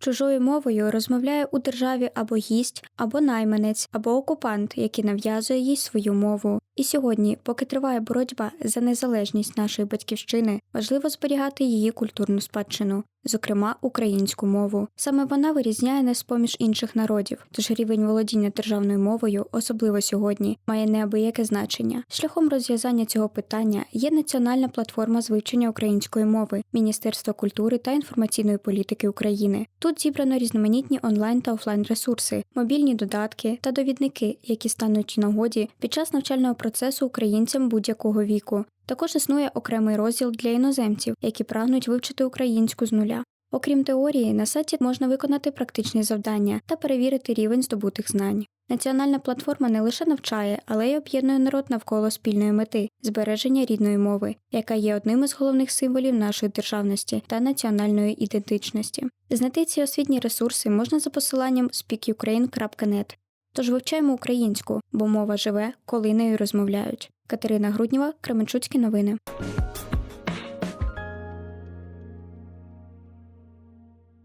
Чужою мовою розмовляє у державі або гість, або найманець, або окупант, який нав'язує їй свою мову. І сьогодні, поки триває боротьба за незалежність нашої батьківщини, важливо зберігати її культурну спадщину, зокрема українську мову. Саме вона вирізняє нас поміж інших народів, тож рівень володіння державною мовою, особливо сьогодні, має неабияке значення. Шляхом розв'язання цього питання є національна платформа з вивчення української мови Міністерства культури та інформаційної політики України. Тут зібрано різноманітні онлайн та офлайн ресурси, мобільні додатки та довідники, які стануть нагоді під час навчального процесу українцям будь-якого віку. Також існує окремий розділ для іноземців, які прагнуть вивчити українську з нуля. Окрім теорії, на сайті можна виконати практичні завдання та перевірити рівень здобутих знань. Національна платформа не лише навчає, але й об'єднує народ навколо спільної мети збереження рідної мови, яка є одним із головних символів нашої державності та національної ідентичності. Знайти ці освітні ресурси можна за посиланням speakukraine.net. Тож вивчаємо українську, бо мова живе, коли нею розмовляють. Катерина Груднєва, Кременчуцькі новини.